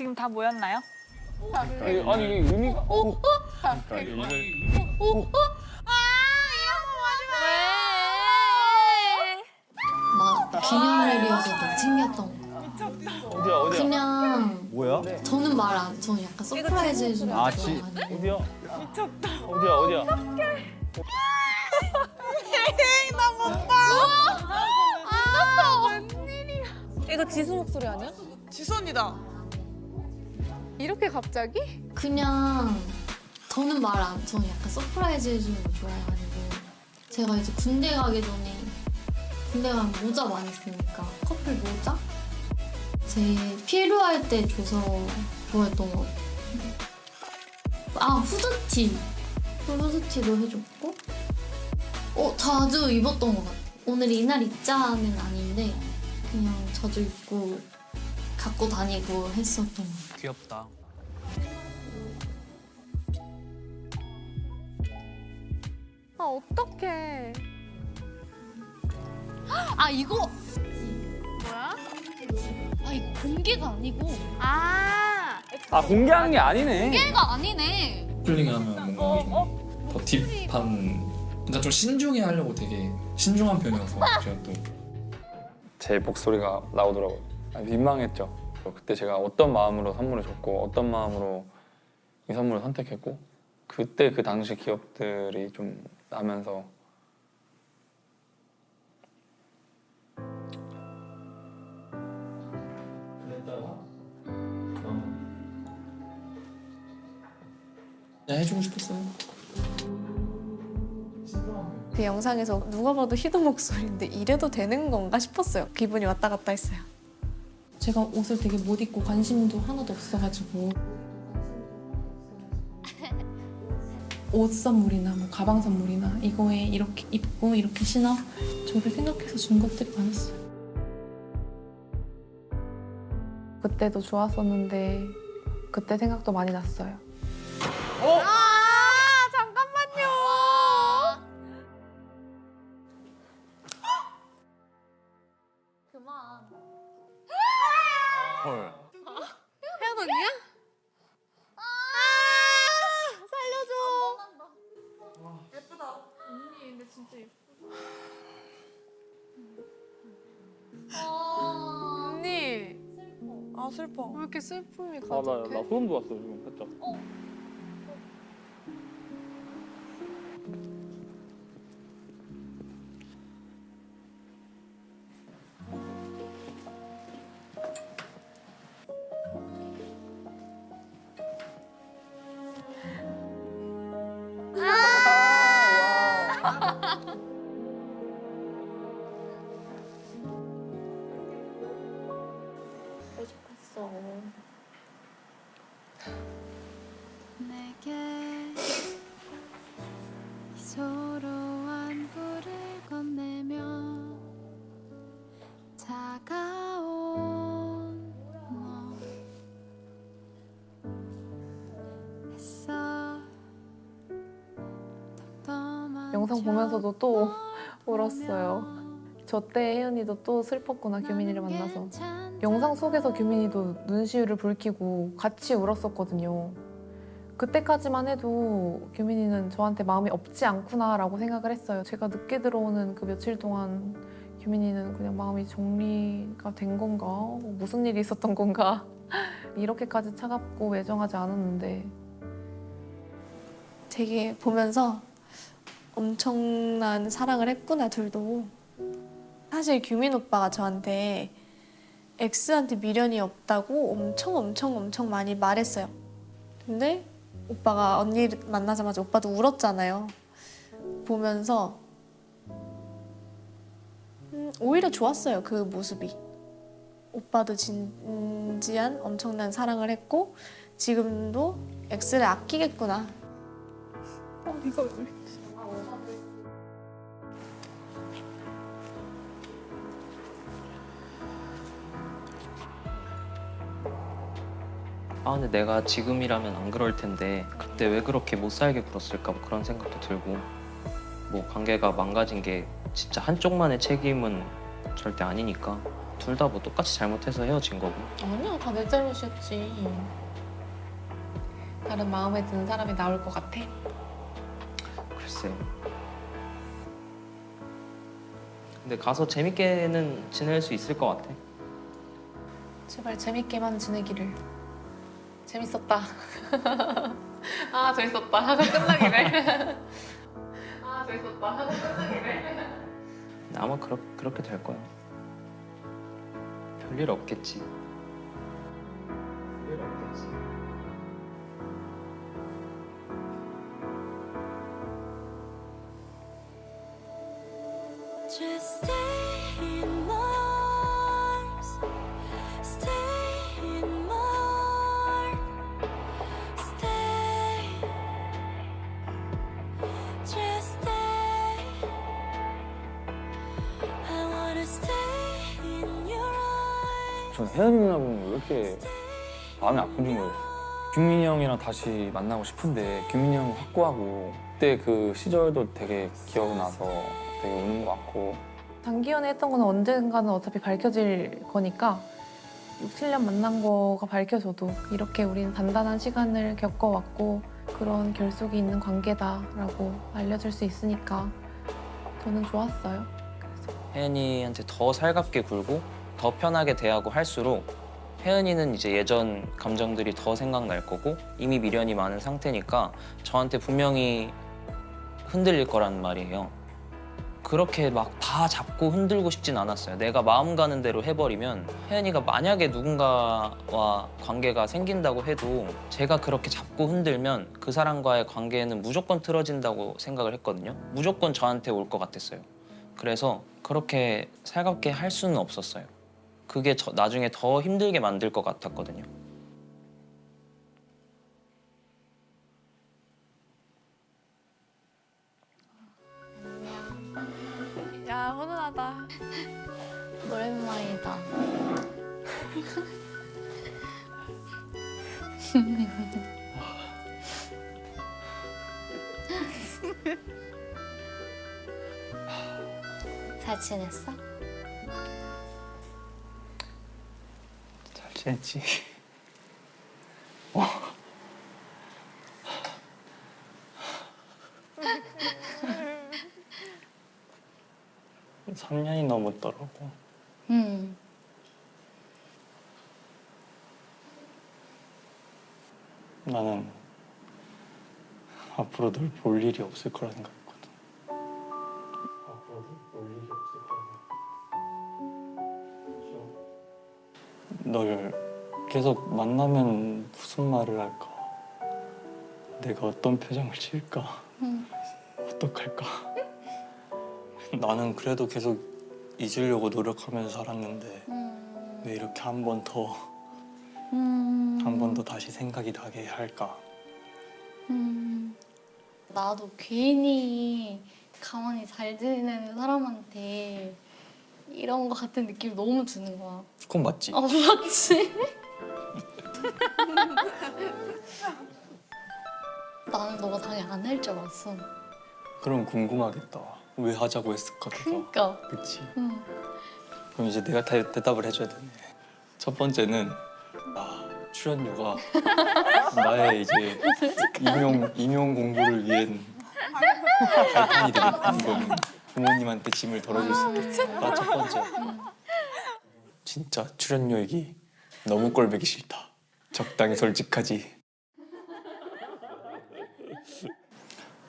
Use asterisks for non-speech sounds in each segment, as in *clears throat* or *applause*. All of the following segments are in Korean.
지금 다 모였나요? 아니, 아니 이게 의미가 어, 그러니까 이걸 막 기념일이어서도 챙겼던 거. 어디야 어디야? 그냥 뭐야? 저는 말 안, 저는 약간 서프라이즈 해주는 거 아, 지- 좋아해가지고. 어디야? 미쳤다. 어디야 어디야? *laughs* 이거 지수 목소리 아니야? 지선이다. 이렇게 갑자기? 그냥 저는 말 안, 저는 약간 서프라이즈 해주는 거 좋아해가지고 제가 이제 군대 가기 전에 군대 가면 모자 많이 쓰니까 커플 모자 제 필요할 때 줘서 좋아했던 것 같아요. 아 후드티 후드티도 해줬고 어 자주 입었던 것 같아요. 오늘 이날 입자는 아닌데 그냥 자주 입고 갖고 다니고 했었던 것 같아요. 귀엽다. 아 어떡해. 아 이거 뭐야? 아 이거 공개가 아니고 아 아 공개하는 게 아니네 공개가 아니네. 스플링하면 뭔가 좀 더 딥한 그러니까 좀 신중히 하려고 되게 신중한 편이어서 제가 또 제 목소리가 나오더라고요 아, 민망했죠 그때 제가 어떤 마음으로 선물을 줬고 어떤 마음으로 이 선물을 선택했고 그때 그 당시 기억들이 좀 나면서 그냥 해주고 싶었어요. 그 영상에서 누가 봐도 희도 목소리인데 이래도 되는 건가 싶었어요. 기분이 왔다 갔다 했어요. 제가 옷을 되게 못 입고 관심도 하나도 없어가지고 *laughs* 옷 선물이나 뭐 가방 선물이나 이거에 이렇게 입고 이렇게 신어 저를 생각해서 준 것들이 많았어요. 그때도 좋았었는데 그때 생각도 많이 났어요. 아 진짜 예쁘다. 아. 언니 아 슬퍼. 왜 이렇게 슬픔이 아나나 가득해? 소름 돋았어 지금 살짝 내 영상 보면서도 또 울었어요. 저 때 혜연이도 또 슬펐구나 규민이를 만나서. 영상 속에서 규민이도 눈시울을 붉히고 같이 울었었거든요. 그때까지만 해도 규민이는 저한테 마음이 없지 않구나라고 생각을 했어요. 제가 늦게 들어오는 그 며칠 동안 규민이는 그냥 마음이 정리가 된 건가? 뭐 무슨 일이 있었던 건가? *laughs* 이렇게까지 차갑고 애정하지 않았는데 되게 보면서 엄청난 사랑을 했구나 둘도 사실 규민 오빠가 저한테 X한테 미련이 없다고 엄청 엄청 엄청 많이 말했어요. 근데 오빠가 언니를 만나자마자 오빠도 울었잖아요. 보면서 음, 오히려 좋았어요 그 모습이. 오빠도 진지한 엄청난 사랑을 했고 지금도 X를 아끼겠구나 아 근데 내가 지금이라면 안 그럴 텐데 그때 왜 그렇게 못 살게 굴었을까 뭐 그런 생각도 들고 뭐 관계가 망가진 게 진짜 한쪽만의 책임은 절대 아니니까 둘 다 뭐 똑같이 잘못해서 헤어진 거고 아니야 다 내 잘못이었지. 다른 마음에 드는 사람이 나올 것 같아? 글쎄. 근데 가서 재밌게는 지낼 수 있을 것 같아. 제발 재밌게만 지내기를. 재밌었다. *laughs* 아 재밌었다 하고 끝나기를. *laughs* 아 재밌었다 하고 끝나기를. 아마 그렇, 그렇게 될 거야. 별일 없겠지. 별일 없겠지. 전 혜연이 누나 보면 왜 이렇게 마음이 아픈 줄 모르겠어요. 규민이 형이랑 다시 만나고 싶은데 규민이 형 확고하고 그때 그 시절도 되게 기억나서 되게 우는 것 같고 단기 연애 했던 거는 언젠가는 어차피 밝혀질 거니까 6, 7년 만난 거가 밝혀져도 이렇게 우리는 단단한 시간을 겪어왔고 그런 결속이 있는 관계다라고 알려줄 수 있으니까 저는 좋았어요. 혜은이한테 더 살갑게 굴고 더 편하게 대하고 할수록 혜은이는 이제 예전 감정들이 더 생각날 거고 이미 미련이 많은 상태니까 저한테 분명히 흔들릴 거란 말이에요. 그렇게 막 다 잡고 흔들고 싶진 않았어요. 내가 마음 가는 대로 해버리면 혜은이가 만약에 누군가와 관계가 생긴다고 해도 제가 그렇게 잡고 흔들면 그 사람과의 관계는 무조건 틀어진다고 생각을 했거든요. 무조건 저한테 올 것 같았어요. 그래서 그렇게 살갑게 할 수는 없었어요. 그게 저- 나중에 더 힘들게 만들 것 같았거든요. 야 훈훈하다. 오랜만이다. *laughs* 잘 지냈어? 잘 지냈지? 어. *laughs* 3년이 넘었더라고. 응. 나는 앞으로 널 볼 일이 없을 거라 생각 널 계속 만나면 무슨 말을 할까? 내가 어떤 표정을 지을까? 응. 어떡할까? *laughs* 나는 그래도 계속 잊으려고 노력하면서 살았는데 음. 왜 이렇게 한 번 더, 음. 한 번 더 다시 생각이 나게 할까? 음. 나도 괜히 가만히 잘 지내는 사람한테 이런 거 같은 느낌이 너무 드는 거야. 그건 맞지? 아 맞지? *laughs* 나는 너가 당연히 안할 줄 알았어. 그럼 궁금하겠다. 왜 하자고 했을까? 내가. 그러니까. 그치? 응. 그럼 이제 내가 대, 대답을 해줘야 되네. 첫 번째는 아, 출연료가 나의 이제 *laughs* 임용 임용 공부를 위한 발판이 되겠다. 이거는 부모님한테 짐을 덜어줄 수 있겠다. 첫 번째. 진짜 출연료 얘기 너무 꼴보기 싫다. 적당히 솔직하지.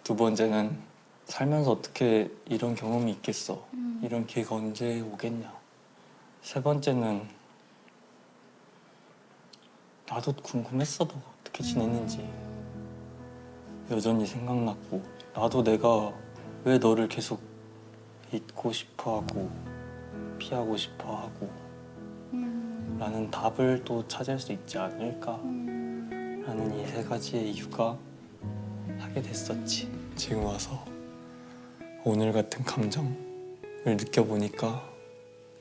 두 번째는 살면서 어떻게 이런 경험이 있겠어. 이런 기회가 언제 오겠냐. 세 번째는 나도 궁금했어 너가 어떻게 지냈는지 여전히 생각났고 나도 내가 왜 너를 계속 잊고 싶어 하고 피하고 싶어 하고 라는 답을 또 찾을 수 있지 않을까 라는 이 세 가지의 이유가 하게 됐었지. 지금 와서 오늘 같은 감정을 느껴보니까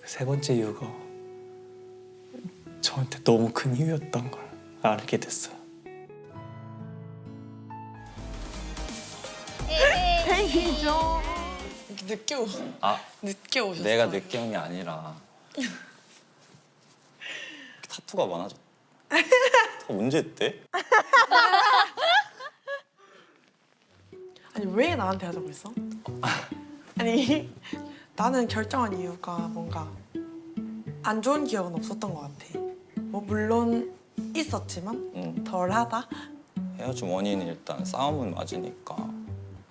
그 세 번째 이유가 저한테 너무 큰 이유였던 걸 알게 됐어요. 늦게 오. 아 늦게 오셨어요. 내가 늦게 온 게 아니라 타투가 많아졌 다. 언제 했대? 아니 왜 나한테 하자고 했어? 아니 나는 결정한 이유가 뭔가 안 좋은 기억은 없었던 것 같아. 뭐 물론 있었지만 응. 덜하다. 헤어진 원인이 일단 싸움은 맞으니까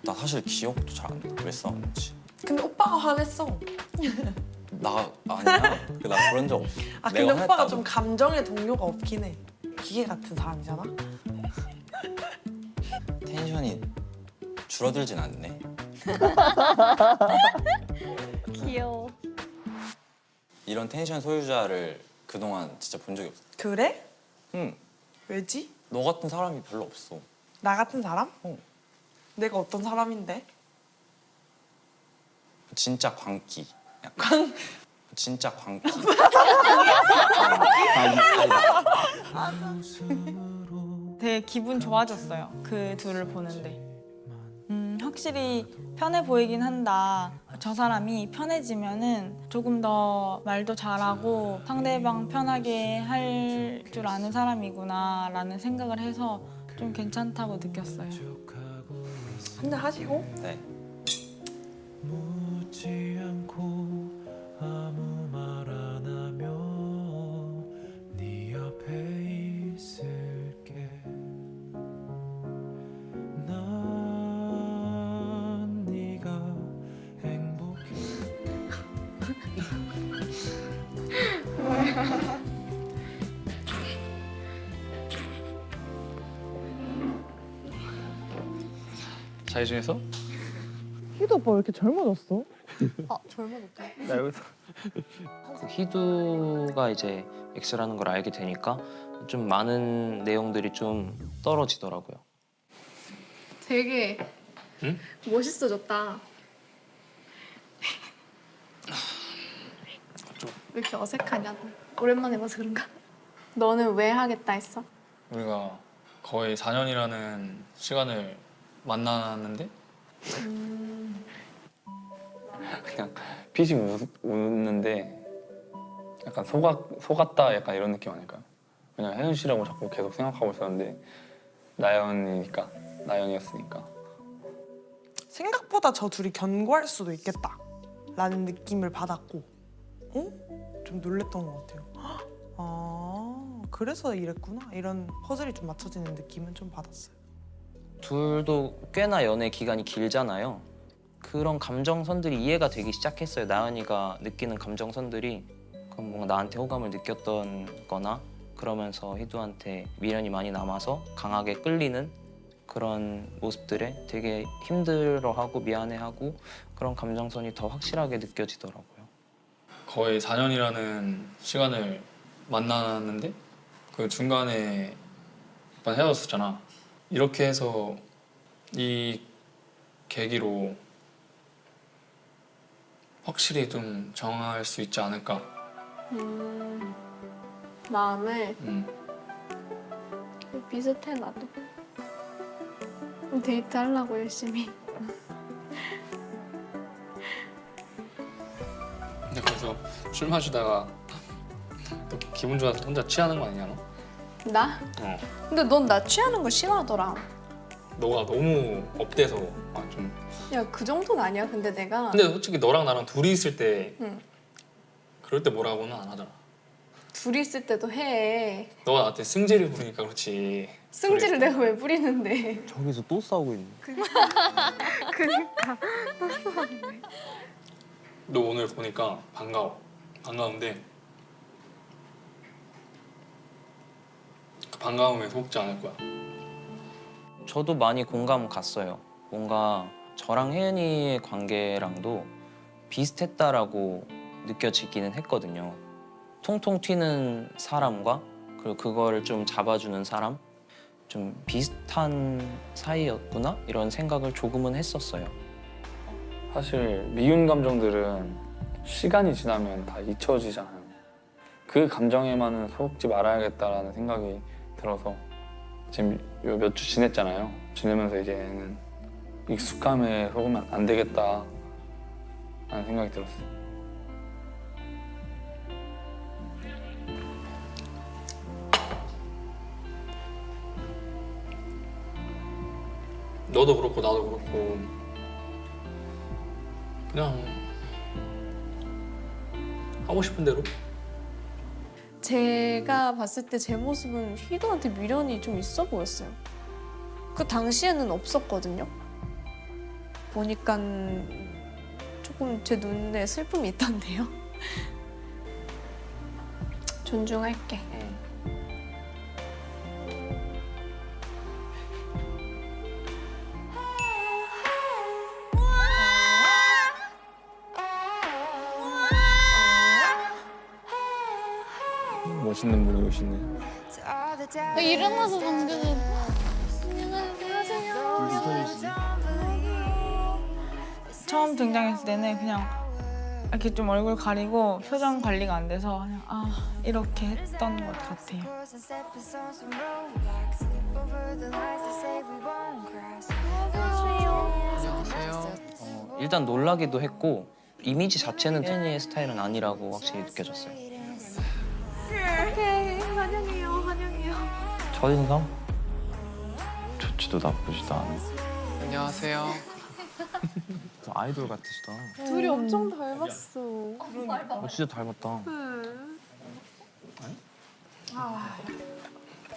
나 사실 기억도 잘 안 나. 왜 싸웠는지. 근데 오빠가 화냈어. 나 아니야. 나 그런 적 없어. 아 근데 내가 오빠가 화냈다고. 좀 감정의 동료가 없긴 해. 기계 같은 사람이잖아. 텐션이 줄어들진 않네. 귀여워. 이런 텐션 소유자를 그동안 진짜 본 적이 없어. 그래? 응. 왜지? 너 같은 사람이 별로 없어. 나 같은 사람? 어. 내가 어떤 사람인데? 진짜 광기. 약간. 진짜 *laughs* 광기. 되게 기분 좋아졌어요. 그 둘을 보는데. 음, 확실히 편해 보이긴 한다. 저 사람이 편해지면은 조금 더 말도 잘하고 상대방 편하게 할 줄 아는 사람이구나라는 생각을 해서 좀 괜찮다고 느꼈어요. 한잔 하시고. 네. 묻지 않고 아무 말 안 하며 네 옆에 있을게. 난 네가 행복해. 자이 중에서? 희도 오빠 왜 이렇게 젊어졌어? 아 젊어졌다. 나 여기서 그 희두가 이제 X라는 걸 알게 되니까 좀 많은 내용들이 좀 떨어지더라고요. 되게 응? 멋있어졌다. 왜 이렇게 어색하냐? 너. 오랜만에 봐서 그런가? 너는 왜 하겠다 했어? 우리가 거의 4년이라는 시간을 만났는데 그냥 피식 웃, 웃는데 약간 속았, 속았다 약간 이런 느낌 아닐까요? 그냥 혜연 씨라고 자꾸 계속 생각하고 있었는데 나연이니까 나연이었으니까 생각보다 저 둘이 견고할 수도 있겠다. 라는 느낌을 받았고, 어? 좀 놀랬던 것 같아요. 아, 그래서 이랬구나. 이런 퍼즐이 좀 맞춰지는 느낌은 좀 받았어요. 둘도 꽤나 연애 기간이 길잖아요. 그런 감정선들이 이해가 되기 시작했어요. 나은이가 느끼는 감정선들이 그럼 뭔가 나한테 호감을 느꼈던 거나 그러면서 희두한테 미련이 많이 남아서 강하게 끌리는 그런 모습들에 되게 힘들어하고 미안해하고 그런 감정선이 더 확실하게 느껴지더라고요. 거의 4년이라는 시간을 만났는데 그 중간에 몇번 헤어졌었잖아. 이렇게 해서 이 계기로 확실히 좀 정할 수 있지 않을까. 음, 마음을 음. 비슷해 나도. 데이트 하려고 열심히. 근데 거기서 술 마시다가 또 기분 좋아서 혼자 취하는 거 아니냐 너? 나? 어. 근데 넌 나 취하는 거 싫어하더라. 너가 너무 업돼서 아, 좀. 야 그 정도는 아니야. 근데 내가 근데 솔직히 너랑 나랑 둘이 있을 때 응. 그럴 때 뭐라고는 안 하잖아. 둘이 있을 때도 해. 너가 나한테 승질을 부리니까 그렇지. 승질을 내가 왜 부리는데? 저기서 또 싸우고 있네. *laughs* 그니까. 너 오늘 보니까 반가워. 반가운데 그 반가움에 속지 않을 거야. 저도 많이 공감 갔어요. 뭔가 저랑 혜연이의 관계랑도 비슷했다라고 느껴지기는 했거든요. 통통 튀는 사람과 그리고 그거를 좀 잡아주는 사람 좀 비슷한 사이였구나 이런 생각을 조금은 했었어요. 사실 미운 감정들은 시간이 지나면 다 잊혀지잖아요. 그 감정에만은 속지 말아야겠다라는 생각이 들어서 지금 요 몇 주 지냈잖아요. 지내면서 이제는 익숙함에 속으면 안 되겠다 라는 생각이 들었어요. 너도 그렇고 나도 그렇고 그냥 하고 싶은 대로 제가 봤을 때 제 모습은 희도한테 미련이 좀 있어 보였어요. 그 당시에는 없었거든요. 보니까 조금 제 눈에 슬픔이 있던데요. *laughs* 존중할게. 멋있는 분이 오시네. 일어나서 방금 처음 등장했을 때는 그냥 이렇게 좀 얼굴 가리고 표정 관리가 안 돼서 그냥 아 이렇게 했던 것 같아요. 어, 일단 놀라기도 했고 이미지 자체는 혜연이의 스타일은 아니라고 확실히 느껴졌어요. 오케이 환영해요 환영해요. 첫인상? 좋지도 나쁘지도 않아. 안녕하세요. 아이돌 같으시다. 둘이 엄청 닮았어. 어, 진짜 닮았다.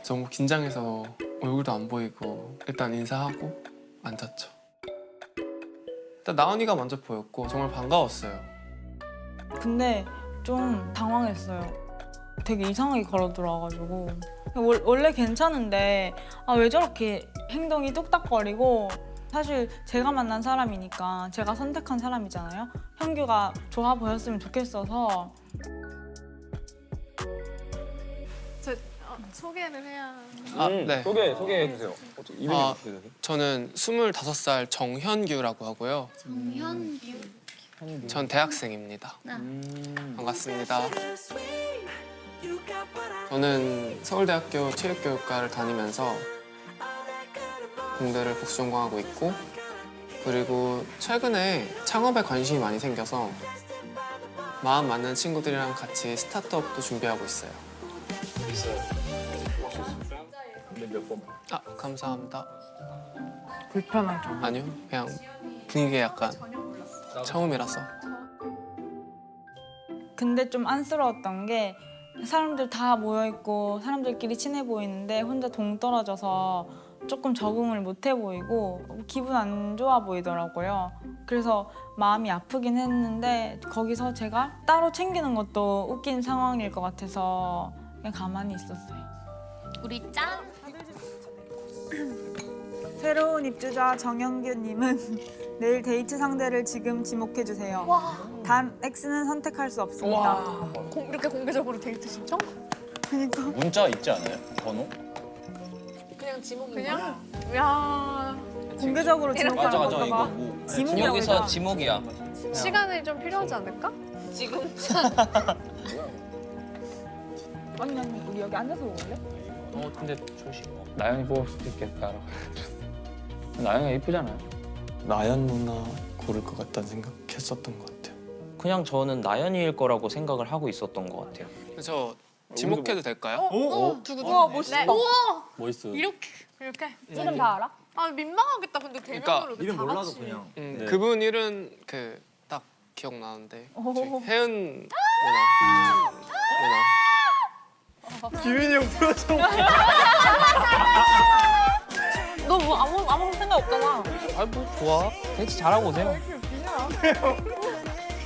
너무 긴장해서 얼굴도 안 보이고 일단 인사하고 앉았죠. 일단 나은이가 먼저 보였고 정말 반가웠어요. 근데 좀 당황했어요. 되게 이상하게 걸어 들어와가지고 월- 원래 괜찮은데 아, 왜 저렇게 행동이 뚝딱거리고 사실 제가 만난 사람이니까 제가 선택한 사람이잖아요. 현규가 좋아 보였으면 좋겠어서 저 어, 소개를 해야. 아, 네. 소개 소개해 주세요. 이름이 아, 어떻게 되세요? 저는 25살 정현규라고 하고요. 정현규. 전 대학생입니다. 음. 반갑습니다. 저는 서울대학교 체육교육과를 다니면서 공대를 복수 전공하고 있고 그리고 최근에 창업에 관심이 많이 생겨서 마음 맞는 친구들이랑 같이 스타트업도 준비하고 있어요. 아 감사합니다. 불편하죠. 아니요 그냥 분위기 약간 처음이라서 근데 좀 안쓰러웠던 게 사람들 다 모여 있고 사람들끼리 친해 보이는데 혼자 동떨어져서 조금 적응을 못해 보이고 기분 안 좋아 보이더라고요. 그래서 마음이 아프긴 했는데 거기서 제가 따로 챙기는 것도 웃긴 상황일 것 같아서 그냥 가만히 있었어요. 우리 짱. *clears throat* 새로운 입주자 정영규님은 *laughs* 내일 데이트 상대를 지금 지목해 주세요. 단 X는 선택할 수 없습니다. 공, 이렇게 공개적으로 데이트 신청? 그러니까 문자 있지 않아요? 번호? 그냥 지목인 그냥? 야 공개적으로 지목하는 맞아, 맞아, 건가 봐. 이거 뭐. 지목이라고 여기서. 지목이야. 시간이 좀 필요하지 않을까? *laughs* 아니 아니 우리 여기 앉아서 먹을래? 어 근데 조심. 나영이 뽑을 수도 있겠다. *laughs* 나영이가 이쁘잖아요. 나연 누나 고를 것 같다는 생각했었던 것. 그냥 저는 나연이일 거라고 생각을 하고 있었던 것 같아요. 저 지목해도 될까요? 어? 두구 우와 멋있다. 우와 멋있어. 이렇게 이렇게. 이름 다 알아? 아 민망하겠다. 근데 대면으로 이렇게 다 같이. 음, 네. 그분 이름 그 딱 기억나는데 혜은 누나 누나 기민이 형 풀어줘. *laughs* 너뭐 아무 아무 생각 없잖아. 아뭐 좋아. 데이트 잘하고 오세요.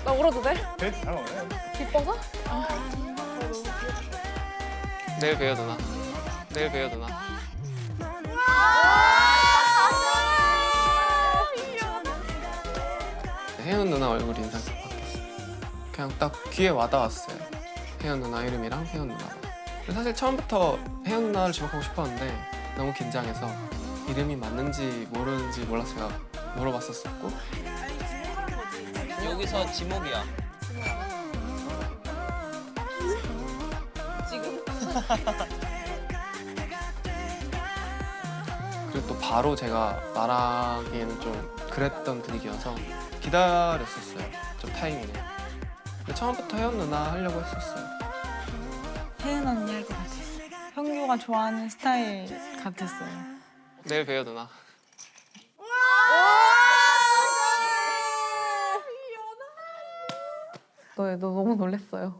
나 울어도 돼? 데이트 잘 어울려. 기뻐서? 내일 봬요 누나 내일 봬요 누나 혜은 누나 얼굴 인상이 바뀌었어 그냥 딱 귀에 와닿았어요 혜은 누나 이름이랑 혜은 누나 사실 처음부터 혜은 누나를 지목하고 싶었는데 너무 긴장해서 이름이 맞는지 모르는지 몰라서 제가 물어봤었었고 여기서 지목이야. 그리고 또 바로 제가 말하기에는 좀 그랬던 분위기여서 기다렸었어요. 좀 타이밍을. 근데 처음부터 혜연 누나 하려고 했었어요. 혜은 언니 할 것 같았어. 현규가 좋아하는 스타일 같았어요. 내일 봬요 누나. 너, 너 너무 놀랬어요.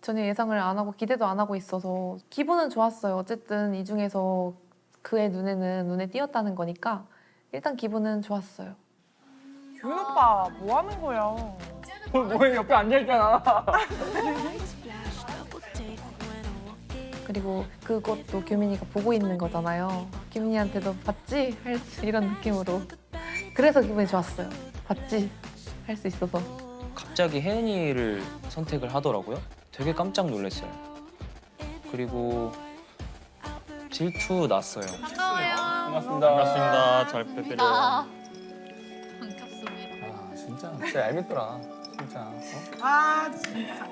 전혀 예상을 안 하고 기대도 안 하고 있어서 기분은 좋았어요. 어쨌든 이 중에서 그의 눈에는 눈에 띄었다는 거니까 일단 기분은 좋았어요. 규현 오빠 뭐 하는 거야? 뭐해 옆에 앉아있잖아 그리고 그것도 규민이가 보고 있는 거잖아요. 규민이한테도 봤지? 할 수, 이런 느낌으로. 그래서 기분이 좋았어요. 봤지? 할 수 있어서. 갑자기 혜은이를 선택을 하더라고요. 되게 깜짝 놀랐어요. 그리고 질투 났어요. 반갑습니다 반갑습니다. 잘 부탁드려요. 반갑습니다. 아 진짜 진짜 얄밉더라 진짜 어? 아 진짜.